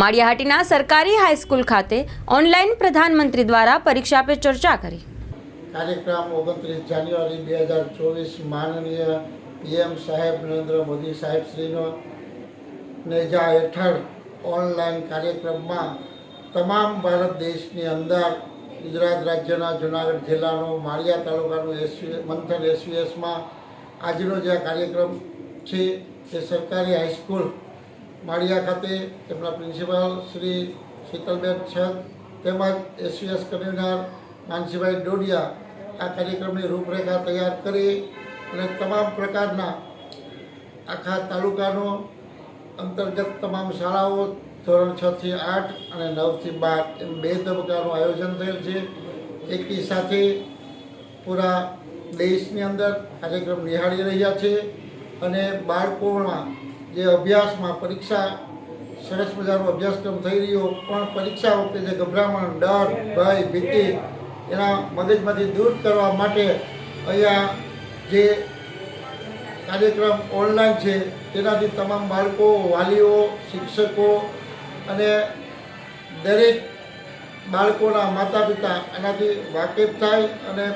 માળિયાહાટીના સરકારી હાઈસ્કૂલ ખાતે ઓનલાઈન પ્રધાનમંત્રી દ્વારા પરીક્ષા પે ચર્ચા કરી. કાર્યક્રમ ઓગણત્રીસ જાન્યુઆરી બે હજાર ચોવીસ માનનીય પીએમ સાહેબ નરેન્દ્ર મોદી સાહેબ શ્રીનો નેજા હેઠળ ઓનલાઈન કાર્યક્રમમાં તમામ ભારત દેશની અંદર ગુજરાત રાજ્યના જુનાગઢ જિલ્લાનો માળિયા તાલુકાનું એસવી મંથન એસવીએસમાં આજનો જે કાર્યક્રમ છે તે સરકારી હાઈસ્કૂલ માળિયા ખાતે તેમના પ્રિન્સિપાલ શ્રી શીતલબેન છત તેમજ એસવીએસ કન્વીનર માનસીભાઈ ડોડિયા આ કાર્યક્રમની રૂપરેખા તૈયાર કરી અને તમામ પ્રકારના આખા તાલુકાનો અંતર્ગત તમામ શાળાઓ ધોરણ છ થી આઠ અને નવથી બાર એમ બે તબક્કાનું આયોજન થયેલ છે. એકી સાથે પૂરા દેશની અંદર કાર્યક્રમ નિહાળી રહ્યા છે અને બાળકોમાં જે અભ્યાસમાં પરીક્ષા સરસ મજાનો અભ્યાસક્રમ થઈ રહ્યો, પણ પરીક્ષા વખતે જે ગભરામણ, ડર, ભય, ભીતિ, એના મગજમાંથી દૂર કરવા માટે અહીંયા જે કાર્યક્રમ ઓનલાઈન છે, તેનાથી તમામ બાળકો, વાલીઓ, શિક્ષકો અને દરેક બાળકોના માતા પિતા એનાથી વાકેફ થાય અને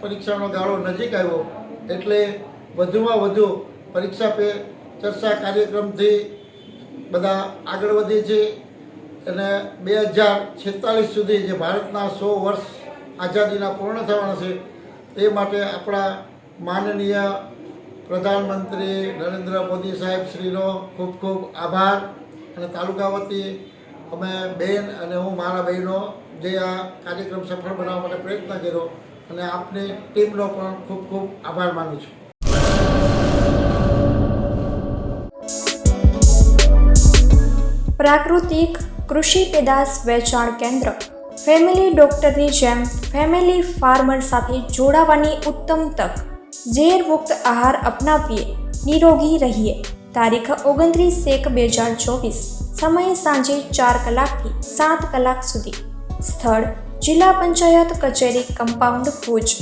પરીક્ષાનો ગાળો નજીક આવ્યો. એટલે વધુમાં વધુ પરીક્ષા પે ચર્ચા કાર્યક્રમથી બધા આગળ વધી છે અને બે હજાર છેતાલીસ સુધી જે ભારતના સો વર્ષ આઝાદીના પૂર્ણ થવાના છે, તે માટે આપણા માનનીય પ્રધાનમંત્રી નરેન્દ્ર મોદી સાહેબ શ્રીનો ખૂબ ખૂબ આભાર. અને તાલુકા વતી અમે બેન અને હું, મારા બહેનો જે આ કાર્યક્રમ સફળ બનાવવા માટે પ્રયત્ન કર્યો અને આપની ટીમનો પણ ખૂબ ખૂબ આભાર માનું છું. પ્રાકૃતિક કૃષિ પેદાશ વેચાણ કેન્દ્ર. ફેમિલી ડોક્ટરની જેમ ફેમિલી ફાર્મર સાથે જોડાવાની ઉત્તમ તક. ઝેર મુક્ત આહાર અપનાવીએ, નિરોગી રહીએ. તારીખ ઓગણત્રીસ એક બે હજાર ચોવીસ. સમય સાંજે ચાર કલાકથી સાત કલાક સુધી. સ્થળ જિલ્લા પંચાયત કચેરી કમ્પાઉન્ડ ભુજ.